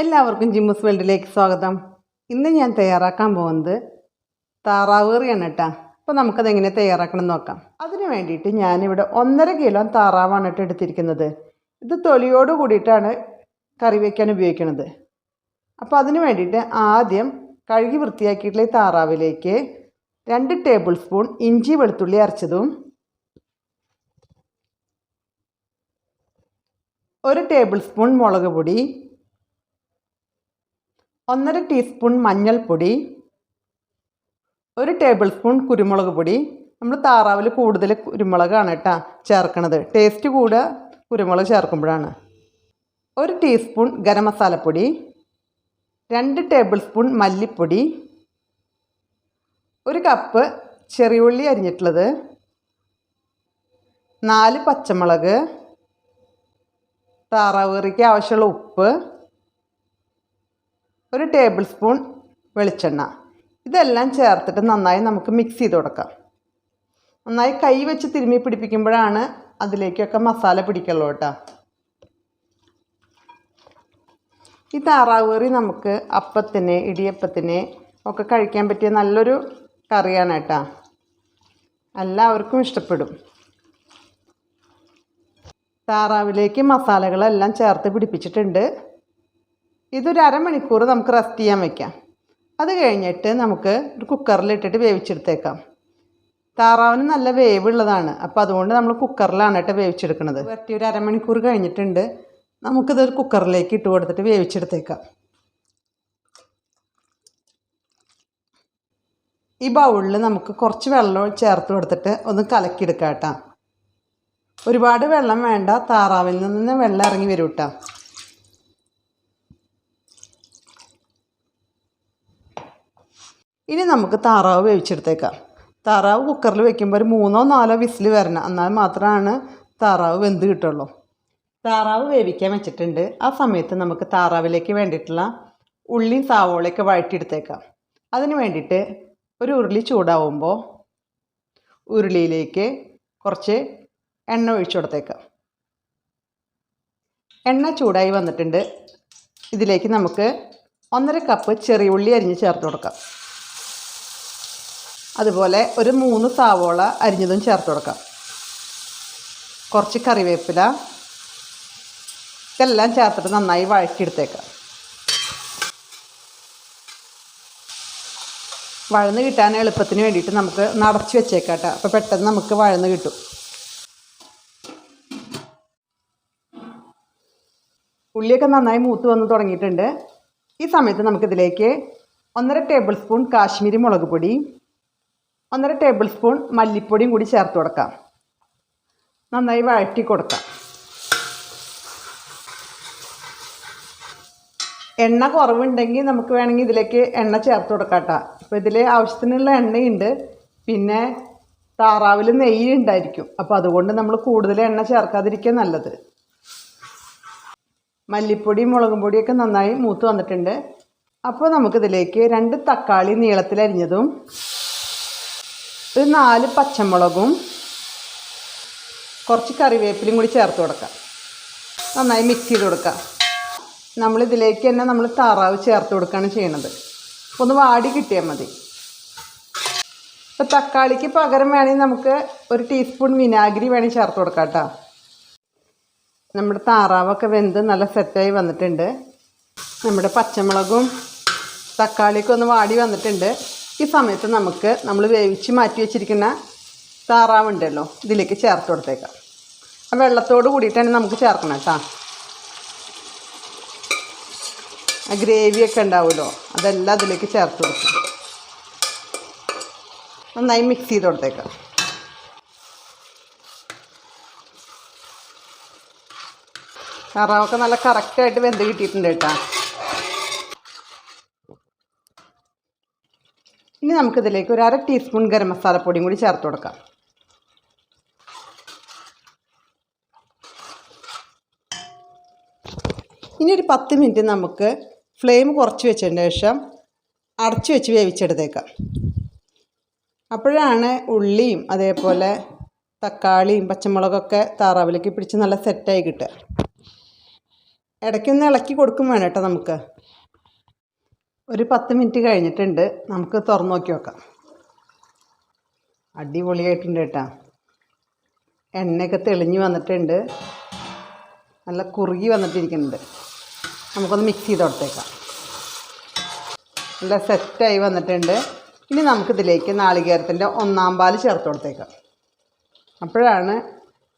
എല്ലാവർക്കും ജിമ്മസ് വേൾഡിലേക്ക് സ്വാഗതം. ഇന്ന് ഞാൻ തയ്യാറാക്കാൻ പോകുന്നത് താറാവ് കറിയാണ് കേട്ടോ അപ്പോൾ നമുക്കത് എങ്ങനെ തയ്യാറാക്കണം നോക്കാം. അതിന് വേണ്ടിയിട്ട് ഞാനിവിടെ ഒന്നര കിലോ താറാവാണ് കേട്ടോ എടുത്തിരിക്കുന്നത്. ഇത് തൊലിയോട് കൂടിയിട്ടാണ് കറി വയ്ക്കാൻ ഉപയോഗിക്കുന്നത്. അപ്പോൾ അതിന് വേണ്ടിയിട്ട് ആദ്യം കഴുകി വൃത്തിയാക്കിയിട്ടുള്ള താറാവിലേക്ക് രണ്ട് ടേബിൾ സ്പൂൺ ഇഞ്ചി വെളുത്തുള്ളി അരച്ചതും ഒരു ടേബിൾ സ്പൂൺ മുളക് പൊടി ഒന്നര ടീസ്പൂൺ മഞ്ഞൾപ്പൊടി ഒരു ടേബിൾ സ്പൂൺ കുരുമുളക് പൊടി. നമ്മൾ താറാവിൽ കൂടുതൽ കുരുമുളകാണ് കേട്ടോ ചേർക്കണത്. ടേസ്റ്റ് കൂടുക കുരുമുളക് ചേർക്കുമ്പോഴാണ്. ഒരു ടീസ്പൂൺ ഗരം മസാലപ്പൊടി രണ്ട് ടേബിൾ സ്പൂൺ മല്ലിപ്പൊടി ഒരു കപ്പ് ചെറിയുള്ളി അരിഞ്ഞിട്ടുള്ളത് നാല് പച്ചമുളക് താറാവ് കറിക്ക് ആവശ്യമുള്ള ഉപ്പ് ഒരു ടേബിൾ സ്പൂൺ വെളിച്ചെണ്ണ. ഇതെല്ലാം ചേർത്തിട്ട് നന്നായി നമുക്ക് മിക്സ് ചെയ്ത് കൊടുക്കാം. നന്നായി കൈ വെച്ച് തിരുമ്മി പിടിപ്പിക്കുമ്പോഴാണ് അതിലേക്കൊക്കെ മസാല പിടിക്കുള്ളൂ കേട്ടോ. ഈ താറാവ് നമുക്ക് അപ്പത്തിന് ഇടിയപ്പത്തിന് ഒക്കെ കഴിക്കാൻ പറ്റിയ നല്ലൊരു കറിയാണ് കേട്ടോ. എല്ലാവർക്കും ഇഷ്ടപ്പെടും. താറാവിലേക്ക് മസാലകളെല്ലാം ചേർത്ത് പിടിപ്പിച്ചിട്ടുണ്ട്. ഇതൊരു അരമണിക്കൂർ നമുക്ക് റെസ്റ്റ് ചെയ്യാൻ വയ്ക്കാം അത് കഴിഞ്ഞിട്ട് നമുക്ക് ഒരു കുക്കറിലിട്ടിട്ട് വേവിച്ചെടുത്തേക്കാം. താറാവിന് നല്ല വേവുള്ളതാണ്. അപ്പോൾ അതുകൊണ്ട് നമ്മൾ കുക്കറിലാണ് കേട്ടോ വേവിച്ചെടുക്കുന്നത് വരട്ടി ഒരു അരമണിക്കൂർ കഴിഞ്ഞിട്ടുണ്ട്. നമുക്കിതൊരു കുക്കറിലേക്ക് ഇട്ട് കൊടുത്തിട്ട് വേവിച്ചെടുത്തേക്കാം. ഈ ബൗളിൽ നമുക്ക് കുറച്ച് വെള്ളം ചേർത്ത് കൊടുത്തിട്ട് ഒന്ന് കലക്കിയെടുക്കാം കേട്ടോ. ഒരുപാട് വെള്ളം വേണ്ട. താറാവിൽ നിന്ന് വെള്ളം ഇറങ്ങി വരും കേട്ടോ. ഇനി നമുക്ക് താറാവ് വേവിച്ചെടുത്തേക്കാം. താറാവ് കുക്കറിൽ വെക്കുമ്പോൾ ഒരു മൂന്നോ നാലോ വിസിൽ വരണം. എന്നാൽ മാത്രമാണ് താറാവ് വെന്ത് കിട്ടുള്ളൂ. താറാവ് വേവിക്കാൻ വെച്ചിട്ടുണ്ട്. ആ സമയത്ത് നമുക്ക് താറാവിലേക്ക് വേണ്ടിയിട്ടുള്ള ഉള്ളിയും സാവോളയൊക്കെ വഴറ്റിയെടുത്തേക്കാം. അതിന് വേണ്ടിയിട്ട് ഒരു ഉരുളി ചൂടാവുമ്പോൾ ഉരുളിയിലേക്ക് കുറച്ച് എണ്ണ ഒഴിച്ചു കൊടുത്തേക്കാം. എണ്ണ ചൂടായി വന്നിട്ടുണ്ട്. ഇതിലേക്ക് നമുക്ക് ഒന്നര കപ്പ് ചെറിയ ഉള്ളി അരിഞ്ഞ് ചേർത്ത് കൊടുക്കാം. അതുപോലെ ഒരു മൂന്ന് സാവോള അരിഞ്ഞതും ചേർത്ത് കൊടുക്കാം. കുറച്ച് കറിവേപ്പില. ഇതെല്ലാം ചേർത്തിട്ട് നന്നായി വഴറ്റിയെടുത്തേക്കാം. വഴന്ന് കിട്ടാൻ എളുപ്പത്തിന് വേണ്ടിയിട്ട് നമുക്ക് നടച്ച് വെച്ചേക്കാം അപ്പോൾ പെട്ടെന്ന് നമുക്ക് വഴന്ന് കിട്ടും. ഉള്ളിയൊക്കെ നന്നായി മൂത്ത് വന്ന് തുടങ്ങിയിട്ടുണ്ട്. ഈ സമയത്ത് നമുക്കിതിലേക്ക് ഒന്നര ടേബിൾ സ്പൂൺ കാശ്മീരി മുളക് പൊടി ഒന്നര ടേബിൾ സ്പൂൺ മല്ലിപ്പൊടിയും കൂടി ചേർത്ത് കൊടുക്കാം. നന്നായി വഴറ്റി കൊടുക്കാം. എണ്ണ കുറവുണ്ടെങ്കിൽ നമുക്ക് വേണമെങ്കിൽ ഇതിലേക്ക് എണ്ണ ചേർത്ത് കൊടുക്കാം കേട്ടോ. അപ്പോൾ ഇതിൽ ആവശ്യത്തിനുള്ള എണ്ണയുണ്ട്. പിന്നെ താറാവിൽ നെയ്യ് ഉണ്ടായിരിക്കും. അപ്പോൾ അതുകൊണ്ട് നമ്മൾ കൂടുതൽ എണ്ണ ചേർക്കാതിരിക്കുക നല്ലത്. മല്ലിപ്പൊടി മുളകും പൊടിയൊക്കെ നന്നായി മൂത്ത് വന്നിട്ടുണ്ട്. അപ്പോൾ നമുക്കിതിലേക്ക് രണ്ട് തക്കാളി നീളത്തിലരിഞ്ഞതും ഒരു നാല് പച്ചമുളകും കുറച്ച് കറിവേപ്പിലും കൂടി ചേർത്ത് കൊടുക്കാം. നന്നായി മിക്സ് ചെയ്ത് കൊടുക്കാം. നമ്മളിതിലേക്ക് തന്നെ നമ്മൾ താറാവ് ചേർത്ത് കൊടുക്കുകയാണ് ചെയ്യുന്നത് അപ്പോൾ ഒന്ന് വാടി കിട്ടിയാൽ മതി. ഇപ്പോൾ തക്കാളിക്ക് പകരം വേണമെങ്കിൽ നമുക്ക് ഒരു ടീസ്പൂൺ വിനാഗിരി വേണമെങ്കിൽ ചേർത്ത് കൊടുക്കാം കേട്ടോ. നമ്മുടെ താറാവൊക്കെ വെന്ത് നല്ല സെറ്റായി വന്നിട്ടുണ്ട്. നമ്മുടെ പച്ചമുളകും തക്കാളിയൊക്കെ ഒന്ന് വാടി വന്നിട്ടുണ്ട്. ഈ സമയത്ത് നമുക്ക് നമ്മൾ വേവിച്ച് മാറ്റി വെച്ചിരിക്കുന്ന താറാവുണ്ടല്ലോ ഇതിലേക്ക് ചേർത്ത് കൊടുത്തേക്കാം. ആ വെള്ളത്തോട് കൂടിയിട്ടാണ് നമുക്ക് ചേർക്കണം കേട്ടോ. ആ ഗ്രേവിയൊക്കെ ഉണ്ടാവുമല്ലോ അതെല്ലാം അതിലേക്ക് ചേർത്ത് കൊടുക്കാം. നന്നായി മിക്സ് ചെയ്ത് കൊടുത്തേക്കാം. താറാവൊക്കെ നല്ല കറക്റ്റായിട്ട് വെന്ത് കിട്ടിയിട്ടുണ്ട് കേട്ടോ. ഇനി നമുക്കിതിലേക്ക് ഒരു അര ടീസ്പൂൺ ഗരം മസാലപ്പൊടിയും കൂടി ചേർത്ത് കൊടുക്കാം. ഇനി ഒരു പത്ത് മിനിറ്റ് നമുക്ക് ഫ്ലെയിം കുറച്ച് വെച്ചതിന് ശേഷം അടച്ചു വെച്ച് വേവിച്ചെടുത്തേക്കാം. അപ്പോഴാണ് ഉള്ളിയും അതേപോലെ തക്കാളിയും പച്ചമുളകൊക്കെ താറാവിലേക്ക് പിടിച്ച് നല്ല സെറ്റായി കിട്ടുക. ഇടയ്ക്കൊന്ന് ഇളക്കി കൊടുക്കും വേണം കേട്ടോ നമുക്ക്. ഒരു പത്ത് മിനിറ്റ് കഴിഞ്ഞിട്ടുണ്ട്. നമുക്ക് തുറന്നു നോക്കി നോക്കാം. അടിപൊളിയായിട്ടുണ്ട് കേട്ടോ. എണ്ണയൊക്കെ തെളിഞ്ഞ് വന്നിട്ടുണ്ട്. നല്ല കുറുകി വന്നിട്ടിരിക്കുന്നുണ്ട്. നമുക്കൊന്ന് മിക്സ് ചെയ്ത് കൊടുത്തേക്കാം. നല്ല സെറ്റായി വന്നിട്ടുണ്ട്. ഇനി നമുക്കിതിലേക്ക് നാളികേരത്തിന്റെ ഒന്നാം പാൽ ചേർത്ത് കൊടുത്തേക്കാം. അപ്പോഴാണ്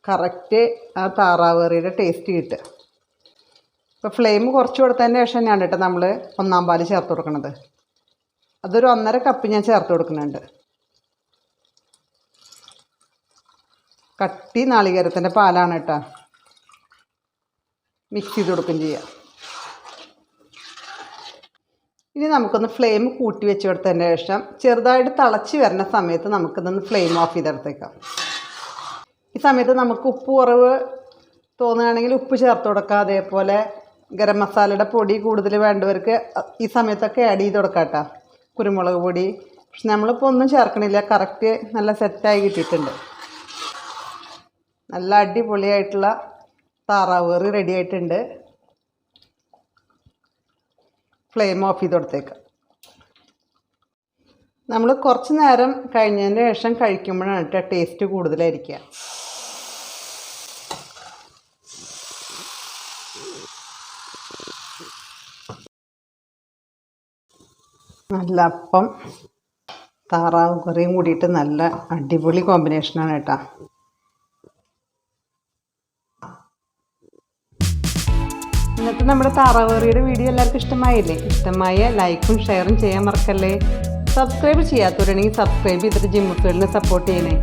കറക്റ്റ് ആ താറാവേറിയുടെ ടേസ്റ്റ് കിട്ടുക. ഇപ്പോൾ ഫ്ലെയിം കുറച്ച് കൊടുത്തതിന് ശേഷം തന്നെയാണ് കേട്ടോ നമ്മൾ ഒന്നാം പാൽ ചേർത്ത് കൊടുക്കുന്നത് അതൊരു ഒന്നര കപ്പ് ഞാൻ ചേർത്ത് കൊടുക്കുന്നുണ്ട്. കട്ടി നാളികേരത്തിന്റെ പാലാണ് കേട്ടോ. മിക്സ് ചെയ്ത് കൊടുക്കുകയും ചെയ്യാം. ഇനി നമുക്കൊന്ന് ഫ്ലെയിം കൂട്ടി വെച്ച് കൊടുത്തതിന് ശേഷം ചെറുതായിട്ട് തിളച്ച് വരുന്ന സമയത്ത് നമുക്കിതൊന്ന് ഫ്ലെയിം ഓഫ് ചെയ്തെടുത്തേക്കാം. ഈ സമയത്ത് നമുക്ക് ഉപ്പ് കുറവ് തോന്നുകയാണെങ്കിൽ ഉപ്പ് ചേർത്ത് കൊടുക്കുക അതേപോലെ ഗരം മസാലയുടെ പൊടി കൂടുതൽ വേണ്ടവർക്ക് ഈ സമയത്തൊക്കെ ആഡ് ചെയ്ത് കൊടുക്കാം കേട്ടോ കുരുമുളക് പൊടി. പക്ഷെ നമ്മളിപ്പോൾ ഒന്നും ചേർക്കണില്ല. കറക്റ്റ് നല്ല സെറ്റായി കിട്ടിയിട്ടുണ്ട്. നല്ല അടിപൊളിയായിട്ടുള്ള താറാവ് കറി റെഡി ആയിട്ടുണ്ട്. ഫ്ലെയിം ഓഫ് ചെയ്ത് കൊടുത്തേക്കാം. നമ്മൾ കുറച്ച് നേരം കഴിഞ്ഞതിന് ശേഷം കഴിക്കുമ്പോഴാണ് കേട്ടോ ടേസ്റ്റ് കൂടുതലായിരിക്കുക. നല്ല അപ്പം താറാവ് കറിയും കൂടിയിട്ട് നല്ല അടിപൊളി കോമ്പിനേഷനാണ് കേട്ടോ. ഇന്നത്തെ നമ്മുടെ താറാവ് കറിയുടെ വീഡിയോ എല്ലാവർക്കും ഇഷ്ടമായില്ലേ? ഇഷ്ടമായ ലൈക്കും ഷെയറും ചെയ്യാൻ മറക്കല്ലേ? സബ്സ്ക്രൈബ് ചെയ്യാത്തവരാണെങ്കിൽ സബ്സ്ക്രൈബ് ചെയ്തിട്ട് ജിമ്മുക്കുകളിനെ സപ്പോർട്ട് ചെയ്യണേ.